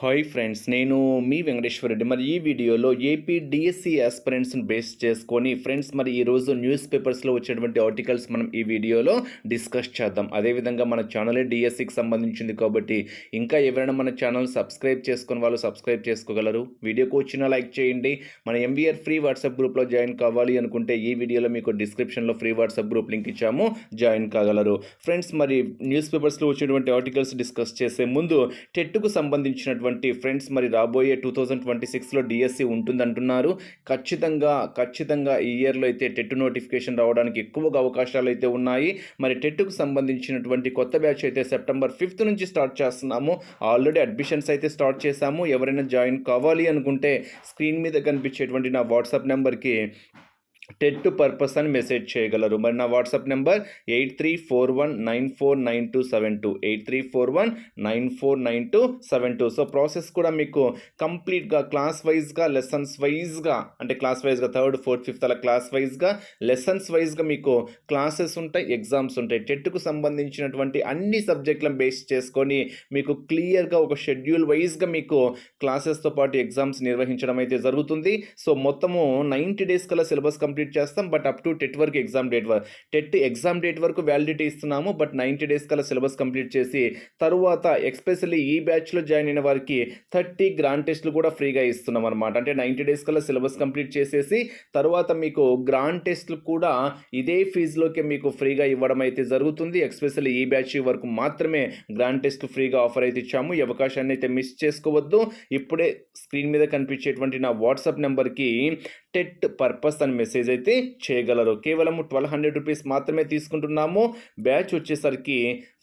Hi friends నేను మీ వెంకటేశ్వర రెడ్డి. మరి ఈ వీడియోలో ఏపీ డిఎస్సి ఆస్పిరెంట్స్ని బేస్ చేసుకొని ఫ్రెండ్స్ మరి ఈరోజు న్యూస్ పేపర్స్లో వచ్చేటువంటి ఆర్టికల్స్ మనం ఈ వీడియోలో డిస్కస్ చేద్దాం. అదేవిధంగా మన ఛానలే డిఎస్సికి సంబంధించింది కాబట్టి ఇంకా ఎవరైనా మన ఛానల్ సబ్స్క్రైబ్ చేసుకుని వాళ్ళు సబ్స్క్రైబ్ చేసుకోగలరు. వీడియోకి వచ్చిన లైక్ చేయండి. మన ఎంవీఆర్ ఫ్రీ వాట్సాప్ గ్రూప్లో జాయిన్ కావాలి అనుకుంటే ఈ వీడియోలో మీకు డిస్క్రిప్షన్లో ఫ్రీ వాట్సాప్ గ్రూప్ లింక్ ఇచ్చాము. జాయిన్ కాగలరు. ఫ్రెండ్స్ మరి న్యూస్ పేపర్స్లో వచ్చేటువంటి ఆర్టికల్స్ డిస్కస్ చేసే ముందు టెట్కు సంబంధించినటువంటి ఫ్రెండ్స్ మరి రాబోయే టూ థౌజండ్ ట్వంటీ సిక్స్లో డిఎస్సి ఉంటుందంటున్నారు. ఖచ్చితంగా ఖచ్చితంగా ఈ ఇయర్లో అయితే టెట్ నోటిఫికేషన్ రావడానికి ఎక్కువగా అవకాశాలు అయితే ఉన్నాయి. మరి టెట్కు సంబంధించినటువంటి కొత్త బ్యాచ్ అయితే సెప్టెంబర్ ఫిఫ్త్ నుంచి స్టార్ట్ చేస్తున్నాము. ఆల్రెడీ అడ్మిషన్స్ అయితే స్టార్ట్ చేశాము. ఎవరైనా జాయిన్ కావాలి అనుకుంటే స్క్రీన్ మీద కనిపించేటువంటి నా వాట్సాప్ నెంబర్కి టెట్ పర్పస్ అని మెసేజ్ చేయగలరు. మరి నా WhatsApp number eight three four one nine four nine two seven two eight three four one nine four nine two seven two. So process కూడా మీకు కంప్లీట్గా క్లాస్ వైజ్గా లెసన్స్ వైజ్గా అంటే క్లాస్ వైజ్గా థర్డ్ ఫోర్త్ ఫిఫ్త్ అలా క్లాస్ వైజ్గా lessons వైజ్గా మీకు క్లాసెస్ ఉంటాయి ఎగ్జామ్స్ ఉంటాయి. టెట్కు సంబంధించినటువంటి అన్ని సబ్జెక్టులను బేస్ చేసుకొని మీకు క్లియర్గా ఒక షెడ్యూల్ వైజ్గా మీకు క్లాసెస్తో పాటు ఎగ్జామ్స్ నిర్వహించడం అయితే జరుగుతుంది. సో మొత్తము నైంటీ డేస్ కల్లా సిలబస్ కంప్లీట్ చేస్తాం బట్ అప్ టు టెట్ వరకు ఎగ్జామ్ డేట్ వరకు. టెట్ ఎగ్జామ్ డేట్ వరకు వ్యాలిడిటీ ఇస్తున్నాము బట్ నైంటీ డేస్ కల్లా సిలబస్ కంప్లీట్ చేసి తరువాత ఎక్స్పెషల్లీ ఈ బ్యాచ్లో జాయిన్ అయిన వారికి థర్టీ గ్రాండ్ టెస్ట్లు కూడా ఫ్రీగా ఇస్తున్నాం అనమాట అంటే నైంటీ డేస్ కల్లా సిలబస్ కంప్లీట్ చేసేసి తర్వాత మీకు గ్రాండ్ టెస్ట్లు కూడా ఇదే ఫీజులోకి మీకు ఫ్రీగా ఇవ్వడం అయితే జరుగుతుంది. ఎక్స్పెషల్లీ ఈ బ్యాచ్ వరకు మాత్రమే గ్రాండ్ టెస్ట్ ఫ్రీగా ఆఫర్ అయితే ఇచ్చాము. ఈ అవకాశాన్ని అయితే మిస్ చేసుకోవద్దు. ఇప్పుడే స్క్రీన్ మీద కనిపించేటువంటి నా వాట్సాప్ నెంబర్కి టెట్ పర్పస్ అని మెసేజ్ అయితే చేయగలరు. కేవలం ట్వెల్వ్ హండ్రెడ్ రూపీస్ మాత్రమే తీసుకుంటున్నాము. బ్యాచ్ వచ్చేసరికి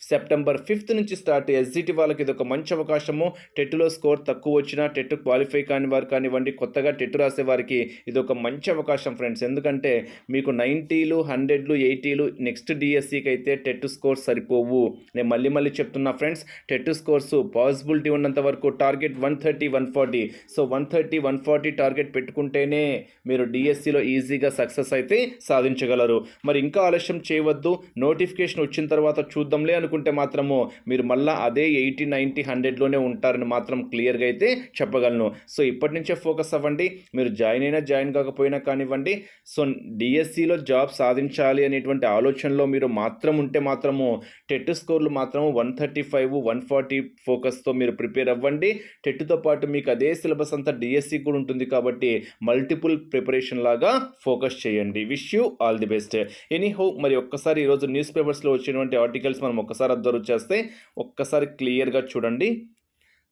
సెప్టెంబర్ ఫిఫ్త్ నుంచి స్టార్ట్ ఎస్జిటి వాళ్ళకి ఇది ఒక మంచి అవకాశము. టెట్లో స్కోర్ తక్కువ వచ్చినా టెట్ క్వాలిఫై కాని వారు కానివ్వండి కొత్తగా టెట్ రాసే వారికి ఇది ఒక మంచి అవకాశం ఫ్రెండ్స్ ఎందుకంటే మీకు నైంటీలు హండ్రెడ్లు ఎయిటీలు నెక్స్ట్ డిఎస్సికి అయితే టెట్ స్కోర్స్ సరిపోవు. నేను మళ్ళీ మళ్ళీ చెప్తున్నా ఫ్రెండ్స్ టెట్ స్కోర్స్ పాసిబిలిటీ ఉన్నంత వరకు target one thirty one forty so one thirty one forty target పెట్టుకుంటేనే మీరు డిఎస్సిలో ఈజీగా సక్సెస్ అయితే సాధించగలరు. మరి ఇంకా ఆలస్యం చేయవద్దు. నోటిఫికేషన్ వచ్చిన తర్వాత చూద్దాంలే అనుకుంటే మాత్రము మీరు మళ్ళీ అదే ఎయిటీ నైంటీ హండ్రెడ్లోనే ఉంటారని మాత్రం క్లియర్గా అయితే చెప్పగలను. సో ఇప్పటి నుంచే ఫోకస్ అవ్వండి. మీరు జాయిన్ అయినా జాయిన్ కాకపోయినా కానివ్వండి. సో డిఎస్సిలో జాబ్ సాధించాలి అనేటువంటి ఆలోచనలో మీరు మాత్రం ఉంటే మాత్రము టెట్ స్కోర్లు మాత్రం one thirty five one forty ఫోకస్తో మీరు ప్రిపేర్ అవ్వండి. టెట్తో పాటు మీకు అదే సిలబస్ అంతా డిఎస్సి కూడా ఉంటుంది కాబట్టి మల్టిపుల్ ప్రిపరేషన్ లాగా ఫోకస్ చేయండి. Wish you all the best any హో మరి ఒక్కసారి ఈరోజు న్యూస్ పేపర్స్లో వచ్చినటువంటి ఆర్టికల్స్ మనం ఒక్కసారి అబ్జర్వ్ చేస్తే ఒక్కసారి క్లియర్గా చూడండి.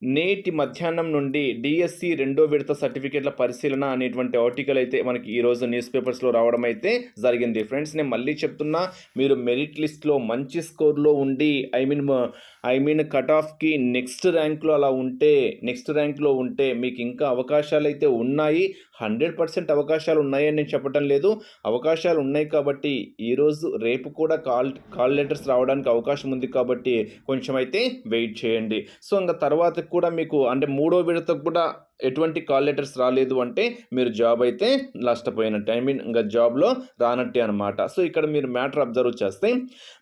నేటి మధ్యాహ్నం నుండి డిఎస్సి రెండో విడత సర్టిఫికేట్ల పరిశీలన అనేటువంటి ఆర్టికల్ అయితే మనకి ఈరోజు న్యూస్ పేపర్స్లో రావడం అయితే జరిగింది. ఫ్రెండ్స్ నేను మళ్ళీ చెప్తున్నా మీరు మెరిట్ లిస్ట్లో మంచి స్కోర్లో ఉండి I mean I mean cut ఆఫ్కి next ర్యాంక్లో అలా ఉంటే నెక్స్ట్ ర్యాంక్లో ఉంటే మీకు ఇంకా అవకాశాలు అయితే ఉన్నాయి. హండ్రెడ్ పర్సెంట్ అవకాశాలు ఉన్నాయని నేను చెప్పడం లేదు. అవకాశాలు ఉన్నాయి కాబట్టి ఈరోజు రేపు కూడా కాల్ కాల్ లెటర్స్ రావడానికి అవకాశం ఉంది కాబట్టి కొంచెం అయితే వెయిట్ చేయండి. సో ఇంకా తర్వాత కూడా మీకు అంటే మూడో విడతకు కూడా ఎటువంటి కాల్ లెటర్స్ రాలేదు అంటే మీరు జాబ్ అయితే నష్టపోయినట్టే. ఐ మీన్ ఇంకా జాబ్లో రానట్టే అనమాట సో ఇక్కడ మీరు మ్యాటర్ అబ్జర్వ్ చేస్తే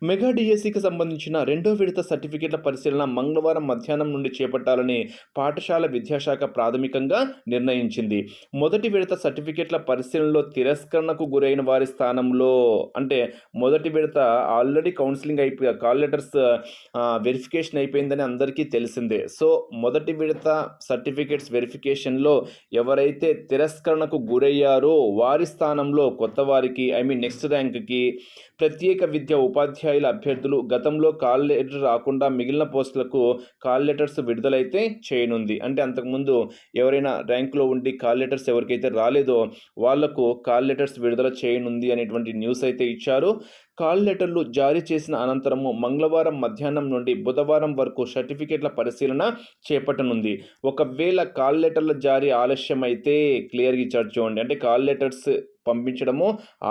మెగా డిఎస్సికి సంబంధించిన రెండో విడత సర్టిఫికేట్ల పరిశీలన మంగళవారం మధ్యాహ్నం నుండి చేపట్టాలని పాఠశాల విద్యాశాఖ ప్రాథమికంగా నిర్ణయించింది. మొదటి విడత సర్టిఫికేట్ల పరిశీలనలో తిరస్కరణకు గురైన వారి స్థానంలో అంటే మొదటి విడత ఆల్రెడీ కౌన్సిలింగ్ అయిపోయి కాల్ లెటర్స్ వెరిఫికేషన్ అయిపోయిందని అందరికీ తెలిసిందే. సో మొదటి విడత సర్టిఫికేట్స్ వెరిఫికేషన్ నోటిఫికేషన్లో ఎవరైతే తిరస్కరణకు గురయ్యారో వారి స్థానంలో కొత్త వారికి ఐ మీన్ నెక్స్ట్ ర్యాంక్కి ప్రత్యేక విద్యా ఉపాధ్యాయుల అభ్యర్థులు గతంలో కాల్ లెటర్ రాకుండా మిగిలిన పోస్టులకు కాల్ లెటర్స్ విడుదలైతే చేయనుంది. అంటే అంతకుముందు ఎవరైనా ర్యాంకులో ఉండి కాల్ లెటర్స్ ఎవరికైతే రాలేదో వాళ్ళకు కాల్ లెటర్స్ విడుదల చేయనుంది అనేటువంటి న్యూస్ అయితే ఇచ్చారు. కాల్ లెటర్లు జారీ చేసిన అనంతరము మంగళవారం మధ్యాహ్నం నుండి బుధవారం వరకు సర్టిఫికేట్ల పరిశీలన చేపట్టనుంది. ఒకవేళ కాల్ లెటర్ల జారీ ఆలస్యం అయితే క్లియర్గా ఇచ్చారు చూడండి అంటే కాల్ లెటర్స్ పంపించడము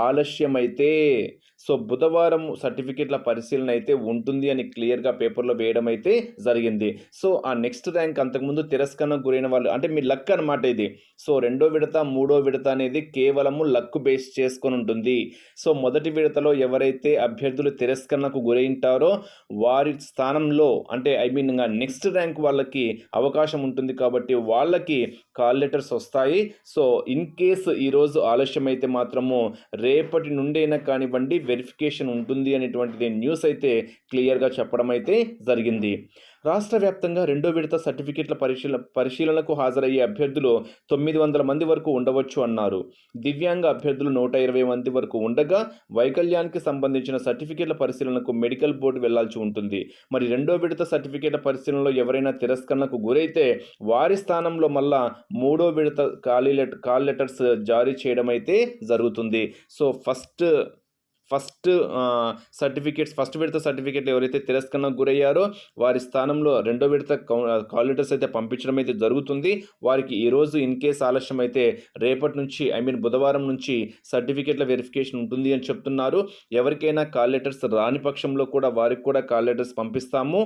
ఆలస్యమైతే. సో బుధవారం సర్టిఫికెట్ల పరిశీలన అయితే ఉంటుంది అని క్లియర్గా పేపర్లో వేయడం అయితే జరిగింది. సో ఆ నెక్స్ట్ ర్యాంక్ అంతకుముందు తిరస్కరణ గురైన వాళ్ళు అంటే మీ లక్ అనమాట ఇది. సో రెండో విడత మూడో విడత అనేది కేవలము లక్ బేస్ చేసుకొని ఉంటుంది. సో మొదటి విడతలో ఎవరైతే అభ్యర్థులు తిరస్కరణకు గురైంటారో వారి స్థానంలో అంటే ఐ మీన్ నెక్స్ట్ ర్యాంక్ వాళ్ళకి అవకాశం ఉంటుంది కాబట్టి వాళ్ళకి కాల్ లెటర్స్ వస్తాయి. సో ఇన్ కేసు ఈరోజు ఆలస్యం అయితే మాత్రము రేపటి నుండైనా కానివ్వండి వెరిఫికేషన్ ఉంటుంది అనేటువంటిది న్యూస్ అయితే క్లియర్గా చెప్పడం అయితే జరిగింది. రాష్ట్ర వ్యాప్తంగా రెండో విడత సర్టిఫికెట్ల పరిశీలన పరిశీలనకు హాజరయ్యే అభ్యర్థులు తొమ్మిది వందల మంది వరకు ఉండవచ్చు అన్నారు. దివ్యాంగ అభ్యర్థులు నూట ఇరవై మంది వరకు ఉండగా వైకల్యానికి సంబంధించిన సర్టిఫికెట్ల పరిశీలనకు మెడికల్ బోర్డు వెళ్ళాల్సి ఉంటుంది. మరి రెండో విడత సర్టిఫికెట్ల పరిశీలనలో ఎవరైనా తిరస్కరణకు గురైతే వారి స్థానంలో మళ్ళా మూడో విడత ఖాళీ లెట్ కాల్ లెటర్స్ జారీ చేయడం అయితే జరుగుతుంది. So first first certificates first విడత సర్టిఫికేట్లు ఎవరైతే తిరస్కరణకు గురయ్యారో వారి స్థానంలో రెండో విడత కాల్ లెటర్స్ అయితే పంపించడం అయితే జరుగుతుంది. వారికి ఈరోజు ఇన్ కేస్ ఆలస్యం అయితే రేపటి నుంచి ఐ మీన్ బుధవారం నుంచి సర్టిఫికేట్ల వెరిఫికేషన్ ఉంటుంది అని చెప్తున్నారు. ఎవరికైనా కాల్ లెటర్స్ రాని పక్షంలో కూడా వారికి కూడా కాల్ లెటర్స్ పంపిస్తాము.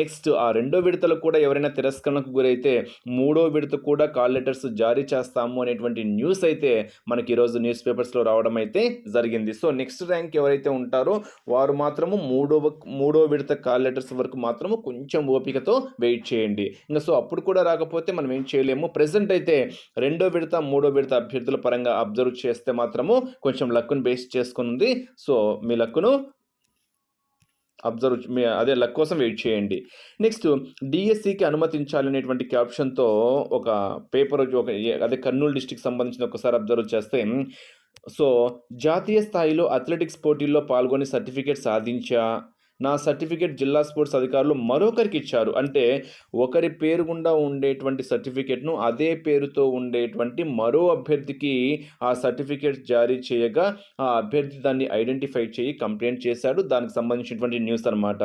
నెక్స్ట్ ఆ రెండో విడతలో కూడా ఎవరైనా తిరస్కరణకు గురైతే మూడో విడత కూడా కాల్ లెటర్స్ జారీ చేస్తాము అనేటువంటి న్యూస్ అయితే మనకి ఈరోజు న్యూస్ పేపర్స్లో రావడం అయితే జరిగింది. సో నెక్స్ట్ ర్యాంక్ ఎవరైతే ఉంటారో వారు మాత్రము మూడో మూడో విడత కాల్ లెటర్స్ వరకు మాత్రము కొంచెం ఓపికతో వెయిట్ చేయండి. ఇంకా సో అప్పుడు కూడా రాకపోతే మనం ఏం చేయలేము. ప్రజెంట్ అయితే రెండో విడత మూడో విడత అభ్యర్థుల పరంగా అబ్జర్వ్ చేస్తే మాత్రము కొంచెం లక్కును బేస్ చేసుకుని ఉంది సో మీ లక్కును అబ్జర్వ్ మీ అదే లక్ కోసం వెయిట్ చేయండి. నెక్స్ట్ డిఎస్సికి అనుమతించాలనేటువంటి క్యాప్షన్తో ఒక పేపర్ ఒక అదే కర్నూలు డిస్టిక్ సంబంధించిన ఒకసారి అబ్జర్వ్ చేస్తే సో జాతీయ స్థాయిలో అథ్లెటిక్స్ పోటీల్లో పాల్గొని సర్టిఫికేట్ సాధించా. నా సర్టిఫికేట్ జిల్లా స్పోర్ట్స్ అధికారులు మరొకరికి ఇచ్చారు. అంటే ఒకరి పేరు గుండా ఉండేటువంటి సర్టిఫికేట్ను అదే పేరుతో ఉండేటువంటి మరో అభ్యర్థికి ఆ సర్టిఫికేట్ జారీ చేయగా ఆ అభ్యర్థి దాన్ని ఐడెంటిఫై చేయి కంప్లైంట్ చేశాడు. దానికి సంబంధించినటువంటి న్యూస్ అనమాట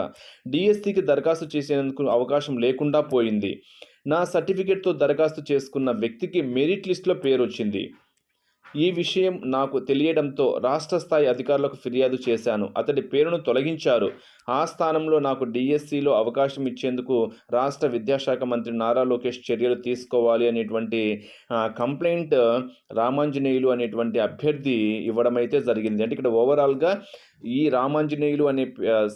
డిఎస్సికి దరఖాస్తు చేసేందుకు అవకాశం లేకుండా పోయింది. నా సర్టిఫికేట్తో దరఖాస్తు చేసుకున్న వ్యక్తికి మెరిట్ లిస్ట్లో పేరు వచ్చింది ఈ విషయం నాకు తెలియడంతో రాష్ట్ర స్థాయి అధికారులకు ఫిర్యాదు చేశాను. అతడి పేరును తొలగించారు. ఆ స్థానంలో నాకు డిఎస్సిలో అవకాశం ఇచ్చేందుకు రాష్ట్ర విద్యాశాఖ మంత్రి నారా లోకేష్ చర్యలు తీసుకోవాలి అనేటువంటి కంప్లైంట్ రామాంజనేయులు అనేటువంటి అభ్యర్థి ఇవ్వడం అయితే జరిగింది. అంటే ఇక్కడ ఓవరాల్గా ఈ రామాంజనేయులు అనే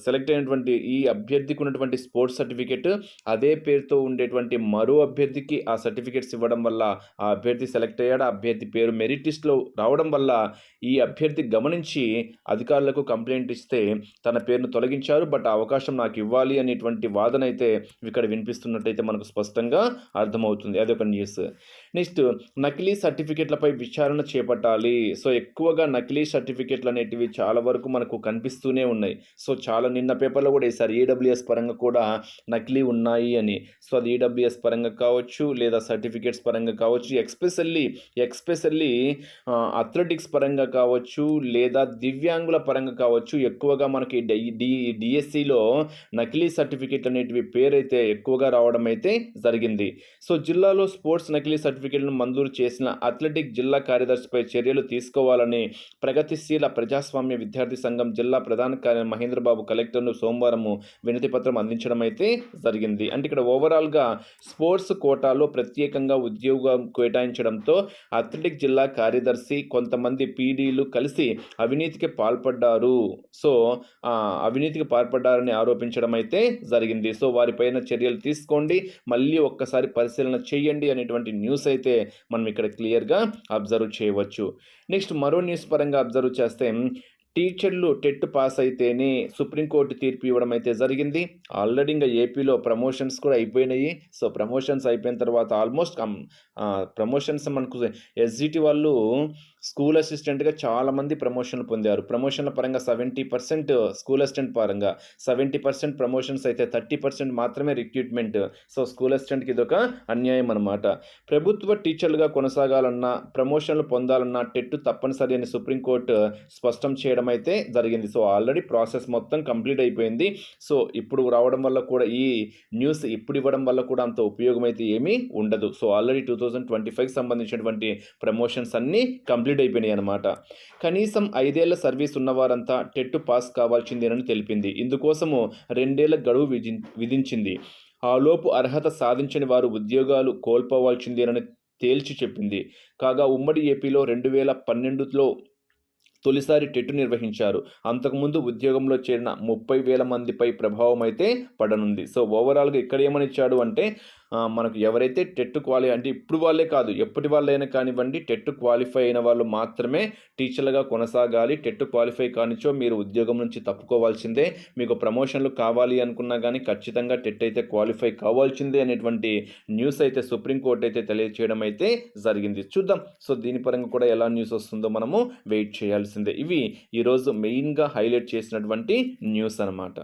సెలెక్ట్ అయినటువంటి ఈ అభ్యర్థికి ఉన్నటువంటి స్పోర్ట్స్ సర్టిఫికేట్ అదే పేరుతో ఉండేటువంటి మరో అభ్యర్థికి ఆ సర్టిఫికేట్స్ ఇవ్వడం వల్ల ఆ అభ్యర్థి సెలెక్ట్ అయ్యాడు. ఆ అభ్యర్థి పేరు మెరిట్ లిస్ట్లో రావడం వల్ల ఈ అభ్యర్థి గమనించి అధికారులకు కంప్లైంట్ ఇస్తే తన పేరును తొలగించారు. బట్ ఆ అవకాశం నాకు ఇవ్వాలి అనేటువంటి వాదన అయితే ఇక్కడ వినిపిస్తున్నట్టయితే మనకు స్పష్టంగా అర్థమవుతుంది. అదొక న్యూస్ నెక్స్ట్ నకిలీ సర్టిఫికేట్లపై విచారణ చేపట్టాలి. సో ఎక్కువగా నకిలీ సర్టిఫికెట్లు అనేటివి చాలా వరకు మనకు కనిపిస్తూనే ఉన్నాయి. సో చాలా నిన్న పేపర్లో కూడా వేశారు. ఈడబ్ల్యూఎస్ పరంగా కూడా నకిలీ ఉన్నాయి అని. సో అది ఈడబ్ల్యూఎస్ పరంగా కావచ్చు లేదా సర్టిఫికేట్స్ పరంగా కావచ్చు ఎక్స్పెషల్లీ ఎక్స్పెషల్లీ అథ్లెటిక్స్ పరంగా కావచ్చు లేదా దివ్యాంగుల పరంగా కావచ్చు ఎక్కువగా మనకి డి డిఎస్సిలో నకిలీ సర్టిఫికేట్ అనేటివి పేరైతే ఎక్కువగా రావడం అయితే జరిగింది. సో జిల్లాలో స్పోర్ట్స్ నకిలీ సర్టిఫికేట్లను మంజూరు చేసిన అథ్లెటిక్ జిల్లా కార్యదర్శిపై చర్యలు తీసుకోవాలని ప్రగతిశీల ప్రజాస్వామ్య విద్యార్థి సంఘం జిల్లా ప్రధాన కార్య మహేంద్రబాబు కలెక్టర్ను సోమవారం వినతి పత్రం అందించడం అయితే జరిగింది. అంటే ఇక్కడ ఓవరాల్గా స్పోర్ట్స్ కోటాలో ప్రత్యేకంగా ఉద్యోగం కేటాయించడంతో అథ్లెటిక్ జిల్లా కార్యదర్శి కొంతమంది పీడీలు కలిసి అవినీతికి పాల్పడ్డారు. సో అవినీతికి పాల్పడ్డారని ఆరోపించడం అయితే జరిగింది. సో వారిపైన చర్యలు తీసుకోండి. మళ్ళీ ఒక్కసారి పరిశీలన చేయండి అనేటువంటి న్యూస్ అయితే మనం ఇక్కడ క్లియర్గా అబ్జర్వ్ చేయవచ్చు. నెక్స్ట్ మరో న్యూస్ పరంగా అబ్జర్వ్ చేస్తే టీచర్లు టెట్ పాస్ అయితేనే సుప్రీంకోర్టు తీర్పు ఇవ్వడం అయితే జరిగింది. ఆల్రెడీ ఇంకా ఏపీలో ప్రమోషన్స్ కూడా అయిపోయినాయి. సో ప్రమోషన్స్ అయిపోయిన తర్వాత ఆల్మోస్ట్ ప్రమోషన్స్ మనకు ఎస్జిటి వాళ్ళు స్కూల్ అసిస్టెంట్గా చాలామంది ప్రమోషన్లు పొందారు. ప్రమోషన్ల పరంగా సెవెంటీ పర్సెంట్ స్కూల్ అసిస్టెంట్ పరంగా సెవెంటీ పర్సెంట్ ప్రమోషన్స్ అయితే థర్టీ పర్సెంట్ మాత్రమే రిక్రూట్మెంట్. సో స్కూల్ అసిస్టెంట్కి ఇదొక అన్యాయం అనమాట ప్రభుత్వ టీచర్లుగా కొనసాగాలన్నా ప్రమోషన్లు పొందాలన్నా టెట్ తప్పనిసరి అని సుప్రీంకోర్టు స్పష్టం చేయడం అయితే జరిగింది. సో ఆల్రెడీ ప్రాసెస్ మొత్తం కంప్లీట్ అయిపోయింది. సో ఇప్పుడు రావడం వల్ల కూడా ఈ న్యూస్ ఇప్పుడు ఇవ్వడం వల్ల కూడా అంత ఉపయోగం అయితే ఏమీ ఉండదు. So already two thousand twenty ఫైవ్కి సంబంధించినటువంటి ప్రమోషన్స్ అన్నీ కంప్లీట్ కంప్లీట్ అయిపోయినాయి అనమాట కనీసం ఐదేళ్ళ సర్వీస్ ఉన్నవారంతా టెట్ పాస్ కావాల్సిందేనని తెలిపింది. ఇందుకోసము రెండేళ్ళ గడువు విధి విధించింది. ఆలోపు అర్హత సాధించని వారు ఉద్యోగాలు కోల్పోవాల్సిందేనని తేల్చి చెప్పింది. కాగా ఉమ్మడి ఏపీలో రెండు వేల పన్నెండులో తొలిసారి టెట్ నిర్వహించారు. అంతకుముందు ఉద్యోగంలో చేరిన ముప్పై వేల మందిపై ప్రభావం అయితే పడనుంది. సో ఓవరాల్గా ఇక్కడ ఏమని ఇచ్చాడు అంటే మనకు ఎవరైతే టెట్ క్వాలి అంటే ఇప్పుడు వాళ్ళే కాదు ఎప్పటి వాళ్ళైనా కానివ్వండి టెట్ క్వాలిఫై అయిన వాళ్ళు మాత్రమే టీచర్లుగా కొనసాగాలి. టెట్ క్వాలిఫై కానిచో మీరు ఉద్యోగం నుంచి తప్పుకోవాల్సిందే. మీకు ప్రమోషన్లు కావాలి అనుకున్నా కానీ ఖచ్చితంగా టెట్ అయితే క్వాలిఫై కావాల్సిందే అనేటువంటి న్యూస్ అయితే సుప్రీంకోర్టు అయితే తెలియచేయడం అయితే జరిగింది. చూద్దాం. సో దీని పరంగా కూడా ఎలా న్యూస్ వస్తుందో మనము వెయిట్ చేయాల్సిందే. ఇవి ఈరోజు మెయిన్గా హైలైట్ చేసినటువంటి న్యూస్ అన్నమాట.